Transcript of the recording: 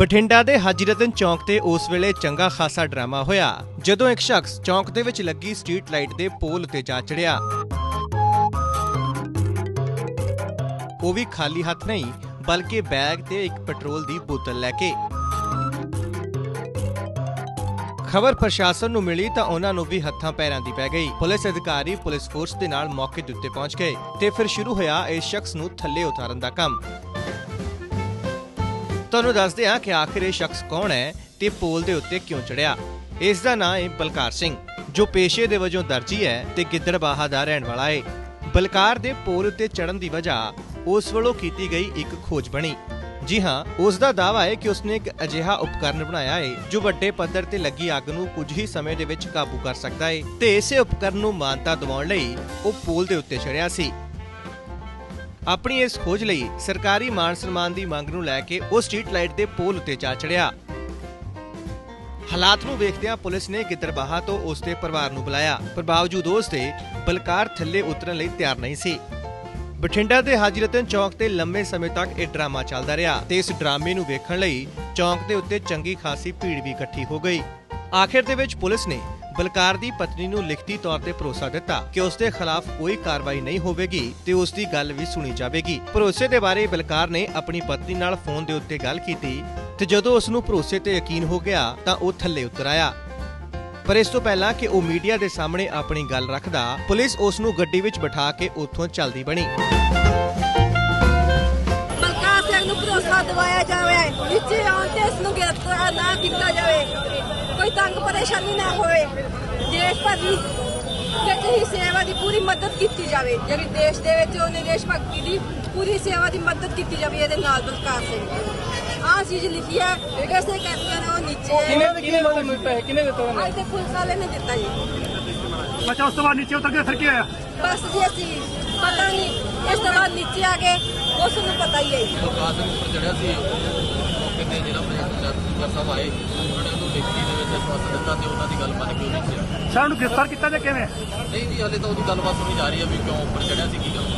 ਬਠਿੰਡਾ ਦੇ ਹਾਜੀ ਰਤਨ ਚੌਂਕ ਤੇ ਉਸ ਵੇਲੇ ਚੰਗਾ ਖਾਸਾ ਡਰਾਮਾ ਹੋਇਆ, ਜਦੋਂ ਇੱਕ ਸ਼ਖਸ ਚੌਂਕ ਦੇ ਵਿੱਚ ਲੱਗੀ ਸਟਰੀਟ ਲਾਈਟ ਦੇ ਪੋਲ ਤੇ ਜਾ ਚੜਿਆ। ਉਹ ਵੀ ਖਾਲੀ ਹੱਥ ਨਹੀਂ, ਬਲਕਿ ਬੈਗ ਤੇ ਇੱਕ ਪੈਟਰੋਲ ਦੀ ਬੋਤਲ ਲੈ ਕੇ। ਖਬਰ ਪ੍ਰਸ਼ਾਸਨ ਨੂੰ ਮਿਲੀ ਤਾਂ ਉਹਨਾਂ ਨੂੰ ਵੀ ਹੱਥਾਂ ਪੈਰਾਂ ਦੀ ਪੈ ਗਈ। ਪੁਲਿਸ ਅਧਿਕਾਰੀ ਪੁਲਿਸ ਫੋਰਸ ਦੇ ਨਾਲ ਮੌਕੇ ਦੇ ਉੱਤੇ ਪਹੁੰਚ ਗਏ ਤੇ ਫਿਰ ਸ਼ੁਰੂ ਹੋਇਆ ਇਸ ਸ਼ਖਸ ਨੂੰ ਥੱਲੇ ਉਤਾਰਨ ਦਾ ਕੰਮ। ਤੁਹਾਨੂੰ ਦੱਸਦੇ ਹਾਂ ਕਿ ਆਖਿਰ ਇਹ ਸ਼ਖਸ ਕੌਣ ਹੈ ਤੇ ਪੋਲ ਦੇ ਉੱਤੇ ਕਿਉਂ ਚੜਿਆ। ਇਸ ਦਾ ਨਾਂ ਹੈ ਬਲਕਾਰ ਸਿੰਘ, ਜੋ ਪੇਸ਼ੇ ਦੇ ਵਜੋਂ ਦਰਜੀ ਹੈ ਤੇ ਗਿੱਦੜਬਾਹਾ ਦਾ ਰਹਿਣ ਵਾਲਾ ਹੈ ਬਲਕਾਰ ਦੇ ਪੋਲ ਉੱਤੇ ਚੜਨ ਦੀ ਵਜ੍ਹਾ ਉਸ ਵੱਲੋਂ ਕੀਤੀ ਗਈ ਇੱਕ ਖੋਜ ਬਣੀ। ਜੀ ਹਾਂ, ਉਸ ਦਾ ਦਾਅਵਾ ਹੈ ਕਿ ਉਸਨੇ ਇੱਕ ਅਜਿਹਾ ਉਪਕਰਨ ਬਣਾਇਆ ਹੈ ਜੋ ਵੱਡੇ ਪੱਧਰ ਤੇ ਲੱਗੀ ਅੱਗ ਨੂੰ ਕੁਝ ਹੀ ਸਮੇਂ ਦੇ ਵਿੱਚ ਕਾਬੂ ਕਰ ਸਕਦਾ ਹੈ ਤੇ ਇਸੇ ਉਪਕਰਨ ਨੂੰ ਮਾਨਤਾ ਦਿਵਾਉਣ ਲਈ ਉਹ ਪੋਲ ਦੇ ਉੱਤੇ ਚੜਿਆ ਸੀ। ਆਪਣੀ ਇਸ ਖੋਜ ਲਈ ਸਰਕਾਰੀ ਮਾਨ ਸਨਮਾਨ ਦੀ ਮੰਗ ਨੂੰ ਲੈ ਕੇ ਉਹ ਸਟਰੀਟ ਲਾਈਟ ਦੇ ਪੋਲ ਉੱਤੇ ਜਾ ਚੜਿਆ। ਹਾਲਾਤ ਨੂੰ ਵੇਖਦਿਆਂ ਪੁਲਿਸ ਨੇ ਗਿੱਦੜਬਾਹਾ ਤੋਂ ਉਸ ਦੇ ਪਰਿਵਾਰ ਨੂੰ ਬੁਲਾਇਆ। ਪਰ ਬਾਵਜੂਦ ਉਸ ਦੇ ਬਲਕਾਰ ਥੱਲੇ ਉਤਰਨ ਲਈ ਤਿਆਰ ਨਹੀਂ ਸੀ। ਬਠਿੰਡਾ ਦੇ ਹਾਜੀ ਰਤਨ ਚੌਕ ਤੇ ਲੰਮੇ ਸਮੇਂ ਤੱਕ ਇਹ ਡਰਾਮਾ ਚੱਲਦਾ ਰਿਹਾ ਤੇ ਇਸ ਡਰਾਮੇ ਨੂੰ ਵੇਖਣ ਲਈ ਚੌਂਕ ਦੇ ਉੱਤੇ ਚੰਗੀ ਖਾਸੀ ਭੀੜ ਵੀ ਇਕੱਠੀ ਹੋ ਗਈ। ਆਖਿਰ ਦੇ ਵਿੱਚ ਪੁਲਿਸ ਨੇ ਬਲਕਾਰ ਦੀ ਪਤਨੀ ਨੂੰ ਲਿਖਤੀ ਤੌਰ ਤੇ ਭਰੋਸਾ ਦਿੱਤਾ ਕਿ ਉਸ ਦੇ ਖਿਲਾਫ ਕੋਈ ਕਾਰਵਾਈ ਨਹੀਂ ਹੋਵੇਗੀ ਤੇ ਉਸ ਦੀ ਗੱਲ ਵੀ ਸੁਣੀ ਜਾਵੇਗੀ। ਭਰੋਸੇ ਦੇ ਬਾਰੇ ਬਲਕਾਰ ਨੇ ਆਪਣੀ ਪਤਨੀ ਨਾਲ ਫੋਨ ਦੇ ਉੱਤੇ ਗੱਲ ਕੀਤੀ ਤੇ ਜਦੋਂ ਉਸ ਨੂੰ ਭਰੋਸੇ ਤੇ ਯਕੀਨ ਹੋ ਗਿਆ ਤਾਂ ਉਹ ਥੱਲੇ ਉਤਰ ਆਇਆ। ਪਰ ਇਸ ਤੋਂ ਪਹਿਲਾਂ ਕਿ ਉਹ ਮੀਡੀਆ ਦੇ ਸਾਹਮਣੇ ਆਪਣੀ ਗੱਲ ਰੱਖਦਾ, ਪੁਲਿਸ ਉਸ ਨੂੰ ਗੱਡੀ ਵਿੱਚ ਬਿਠਾ ਕੇ ਉੱਥੋਂ ਚੱਲਦੀ ਬਣੀ। ਬਲਕਾਰ ਸਿੰਘ ਨੂੰ ਭਰੋਸਾ ਦਿਵਾਇਆ ਜਾਵੇ, ਨੀਚੇ ਆਉਣ ਤੇ ਇਸ ਨੂੰ ਗ੍ਰਿਫਤਾਰ ਨਾ ਕੀਤਾ ਜਾਵੇ। ਕੋਈ ਤੰਗ ਪਰੇਸ਼ਾਨੀ ਨਾ ਹੋਵੇ। ਦੇਸ਼ ਭਗਤੀ ਵਿੱਚ ਹੀ ਸੇਵਾ ਦੀ ਪੂਰੀ ਮਦਦ ਕੀਤੀ ਜਾਵੇ ਜਿਹੜੀ ਦੇਸ਼ ਦੇ ਵਿੱਚ ਉਹਨੇ ਦੇਸ਼ ਭਗਤੀ ਦੀ ਪੂਰੀ ਸੇਵਾ ਦੀ ਮਦਦ ਕੀਤੀ ਜਾਵੇ ਇਹਦੇ ਨਾਲ ਬਲਕਾਰ ਸਿੰਘ ਆਹ ਚੀਜ਼ ਲਿਖੀ ਹੈ ਇਸੇ ਕਰਕੇ ਨਾ ਉਹ ਨੀਚੇ ਕਿਹਨੇ ਕਿਹਨੇ ਦਿੱਤੇ ਪੈਸੇ ਕਿਹਨੇ ਦਿੱਤੇ ਉਹਨੇ? ਅੱਜ ਤੇ ਪੁਲਿਸ ਵਾਲੇ ਨੇ ਦਿੱਤਾ ਜੀ। ਅੱਛਾ ਉਸ ਤੋਂ ਬਾਅਦ ਨੀਚੇ ਉਤਰ ਕੇ ਫਿਰ ਕੀ ਹੋਇਆ? ਬਸ ਜੀ ਅਸੀਂ ਪਤਾ ਨਹੀਂ ਇਸ ਤੋਂ ਬਾਅਦ ਨੀਚੇ ਆ ਗਏ ਉਸ ਨੂੰ ਪਤਾ ਹੀ ਹੈ ਜੀ। ਬਲਕਾਰ ਸਿੰਘ ਉੱਪਰ ਚੜਿਆ ਸੀ। ਮੌਕੇ ਤੇ ਜਿਹੜਾ ਪ੍ਰਸ਼ਾਸਨ ਸਰ ਸਾਹਿਬ ਆਏ ਉਹਨਾਂ ਨੇ ਉਹਨੂੰ ਦੇ ਵਿੱਚ ਆਸ਼ਵਾਸਨ ਦਿੱਤਾ ਤੇ ਉਹਨਾਂ ਦੀ ਗੱਲ ਮੰਨ ਕੇ ਉਹ ਨੀਚੇ ਆ ਸਰ ਨੂੰ ਗ੍ਰਿਫਤਾਰ ਕੀਤਾ ਜਾਂ ਕਿਵੇਂ? ਨਹੀਂ ਜੀ ਹਲੇ ਤਾਂ ਉਹਦੀ ਗੱਲਬਾਤ ਸੁਣੀ ਜਾ ਰਹੀ ਹੈ ਵੀ ਕਿਉਂ ਉੱਪਰ ਚੜਿਆ ਸੀ ਕੀ ਗੱਲ?